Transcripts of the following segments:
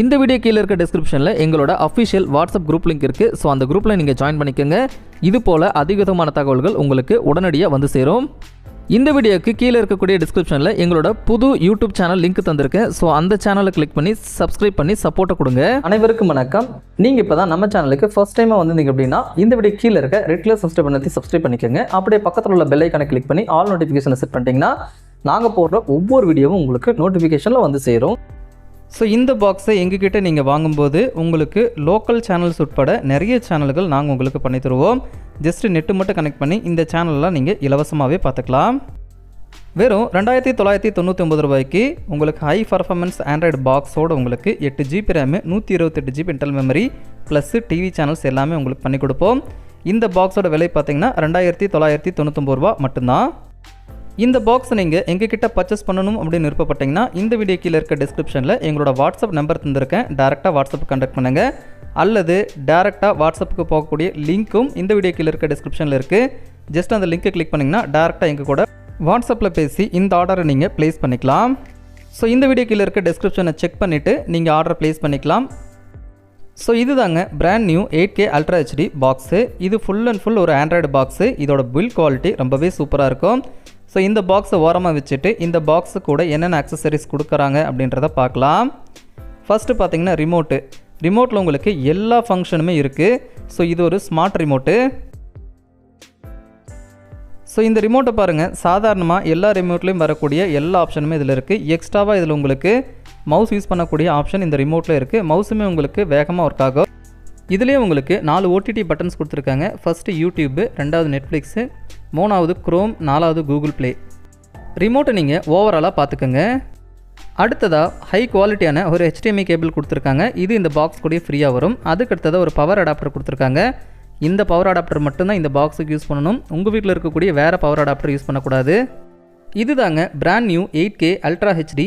இந்த வீடியோ கீழே இருக்க டிஸ்கிரிப்ஷனில் எங்களோட அஃபிஷியல் வாட்ஸ்அப் குரூப் லிங்க் இருக்குது ஸோ அந்த குரூப்பில் நீங்கள் ஜாயின் பண்ணிக்கோங்க. இது போல் அதிகமான தகவல்கள் உங்களுக்கு உடனடியாக வந்து சேரும். இந்த வீடியோக்கு கீழே இருக்கக்கூடிய டிஸ்கிரிப்ஷனில் எங்களோட புது யூடியூப் சேனல் லிங்க் தந்திருக்கேன் ஸோ அந்த சேனலை கிளிக் பண்ணி சப்ஸ்கிரைப் பண்ணி சப்போர்ட்டை கொடுங்க. அனைவருக்கும் வணக்கம். நீங்கள் இப்போ தான் நம்ம சேனலுக்கு ஃபஸ்ட் டைமாக வந்திருந்தீங்க அப்படின்னா இந்த வீடியோ கீழே இருக்க ரெட்லர் சப்ஸ்கிரைப் பண்ணி சப்ஸ்கிரைப் பண்ணிக்கோங்க. அப்படியே பக்கத்தில் உள்ள பெல்லைக்கான கிளிக் பண்ணி ஆல் நோட்டிஃபிகேஷனை செட் பண்ணிட்டீங்கன்னா நாங்கள் போடுற ஒவ்வொரு வீடியோவும் உங்களுக்கு நோட்டிஃபிகேஷனில் வந்து சேரும். ஸோ இந்த பாக்ஸை எங்ககிட்ட நீங்கள் வாங்கும்போது உங்களுக்கு லோக்கல் சேனல்ஸ் உட்பட நிறைய சேனல்கள் நாங்கள் உங்களுக்கு பண்ணி தருவோம். ஜஸ்ட் நெட்டு மட்டும் கனெக்ட் பண்ணி இந்த சேனல்லாம் நீங்கள் இலவசமாகவே பார்த்துக்கலாம். வெறும் ரெண்டாயிரத்தி தொள்ளாயிரத்தி தொண்ணூற்றி ஒம்பது ரூபாய்க்கு உங்களுக்கு ஹை பர்ஃபார்மன்ஸ் ஆண்ட்ராய்டு பாக்ஸோடு உங்களுக்கு எட்டு ஜிபி ரேமு நூற்றி இருபத்தெட்டு GB internal memory plus TV channels எல்லாமே உங்களுக்கு பண்ணி கொடுப்போம். இந்த பாக்ஸோட விலை பார்த்தீங்கன்னா ரெண்டாயிரத்தி தொள்ளாயிரத்தி தொண்ணூத்தொம்பது ரூபா மட்டும்தான். இந்த பாக்ஸ் நீங்கள் எங்ககிட்ட பர்ச்சேஸ் பண்ணணும் அப்படின்னு விருப்பப்பட்டீங்கன்னா இந்த வீடியோ கீழே இருக்க டிஸ்கிரிப்ஷனில் எங்களோட வாட்ஸ்அப் நம்பர் தந்திருக்கேன். டேரெக்டாக வாட்ஸ்அப் கண்டக்ட் பண்ணுங்கள் அல்லது டேரெக்டாக வாட்ஸ்அப்புக்கு போகக்கூடிய லிங்க்கும் இந்த வீடியோ கீழே இருக்க டிஸ்கிரிப்ஷனில் இருக்குது ஜஸ்ட் அந்த லிங்க்கை கிளிக் பண்ணிங்கன்னா டேரெக்டாக எங்கள் கூட வாட்ஸ்அப்பில் பேசி இந்த ஆர்டரை நீங்கள் ப்ளேஸ் பண்ணிக்கலாம். ஸோ இந்த வீடியோ கீழே இருக்க டிஸ்கிரிப்ஷனை செக் பண்ணிவிட்டு நீங்கள் ஆர்டர் ப்ளேஸ் பண்ணிக்கலாம். ஸோ இதுதாங்க brand new eight K ultra HD box இது ஃபுல் அண்ட் ஃபுல் ஒரு ஆண்ட்ராய்டு பாக்ஸு இதோட பில் குவாலிட்டி ரொம்பவே சூப்பராக இருக்கும். ஸோ இந்த பாக்ஸை ஓரமாக வச்சுட்டு இந்த பாக்ஸு கூட என்னென்ன அக்சசரிஸ் கொடுக்குறாங்க அப்படின்றத பார்க்கலாம். ஃபஸ்ட்டு பார்த்தீங்கன்னா ரிமோட்டு ரிமோட்டில் உங்களுக்கு எல்லா ஃபங்க்ஷனுமே இருக்குது ஸோ இது ஒரு ஸ்மார்ட் ரிமோட்டு ஸோ இந்த ரிமோட்டை பாருங்கள் சாதாரணமாக எல்லா ரிமோட்லேயும் வரக்கூடிய எல்லா ஆப்ஷனுமே இதில் இருக்குது எக்ஸ்ட்ராவாக இதில் உங்களுக்கு மவுஸ் யூஸ் பண்ணக்கூடிய ஆப்ஷன் இந்த ரிமோட்டில் இருக்குது மவுஸுமே உங்களுக்கு வேகமாக ஒர்க் ஆகும். இதுலேயே உங்களுக்கு நாலு ஓடிடி பட்டன்ஸ் கொடுத்துருக்காங்க. ஃபஸ்ட்டு யூடியூப்பு ரெண்டாவது நெட்ஃப்ளிக்ஸு மூணாவது க்ரோம் நாலாவது கூகுள் ப்ளே ரிமோட்டை நீங்கள் ஓவராலாக பார்த்துக்கோங்க. அடுத்ததாக ஹை குவாலிட்டியான ஒரு ஹெச்டிஎம்ஐ கேபிள் கொடுத்துருக்காங்க. இது இந்த பாக்ஸ் கூட ஃப்ரீயாக வரும். அதுக்கு அடுத்ததாக ஒரு பவர் அடாப்டர் கொடுத்துருக்காங்க. இந்த பவர் அடாப்டர் மட்டும்தான் இந்த பாக்ஸுக்கு யூஸ் பண்ணணும். உங்கள் வீட்டில் இருக்கக்கூடிய வேறு பவர் அடாப்டர் யூஸ் பண்ணக்கூடாது. இதுதாங்க brand new eight K ultra HD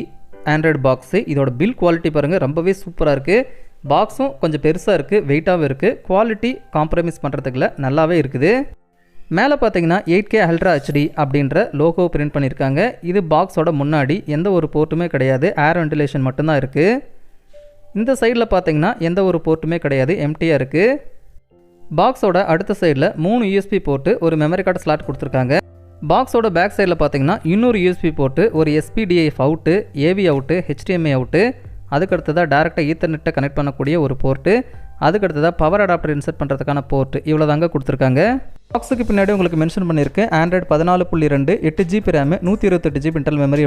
Android box இதோட பில் குவாலிட்டி பாருங்கள் ரொம்பவே சூப்பராக இருக்குது பாக்ஸும் கொஞ்சம் பெருசாக இருக்குது வெயிட்டாகவும் இருக்குது குவாலிட்டி காம்ப்ரமைஸ் பண்ணுறதுக்குல நல்லாவே இருக்குது. மேலே பார்த்தீங்கன்னா எயிட் கே அல்ட்ரா ஹெச்டி அப்படின்ற லோகோ பிரிண்ட் பண்ணியிருக்காங்க இது பாக்ஸோட முன்னாடி எந்த ஒரு போர்ட்டுமே கிடையாது. ஏர் வென்டிலேஷன் மட்டும்தான் இருக்குது இந்த சைடில் பார்த்தீங்கன்னா எந்த ஒரு போர்ட்டுமே கிடையாது. எம்டியாக இருக்குது பாக்ஸோட அடுத்த சைடில் மூணு யூஎஸ்பி போட்டு ஒரு மெமரி கார்டு ஸ்லாட் கொடுத்துருக்காங்க. பாக்ஸோட பேக் சைடில் பார்த்தீங்கன்னா இன்னொரு யூஎஸ்பி போட்டு ஒரு SPDIF out AV out HDMI out அதுக்கடுத்ததாக டேரெக்டாக ஈத்தர்நெட்டை கனெக்ட் பண்ணக்கூடிய ஒரு போர்ட்டு அதுக்கடுத்ததாக பவர் அடாப்டர் இன்சர்ட் பண்ணுறதுக்கான போர்ட் இவ்வளோ தாங்க கொடுத்துருக்காங்க. பாக்ஸுக்கு பின்னாடி உங்களுக்கு மென்ஷன் பண்ணியிருக்கு ஆண்ட்ராய்டு பதினாலு புள்ளி ரெண்டு எட்டு ஜிபி ரேமு நூற்றி இருபத்தெட்டு ஜிபி இன்டர்னல் மெமரி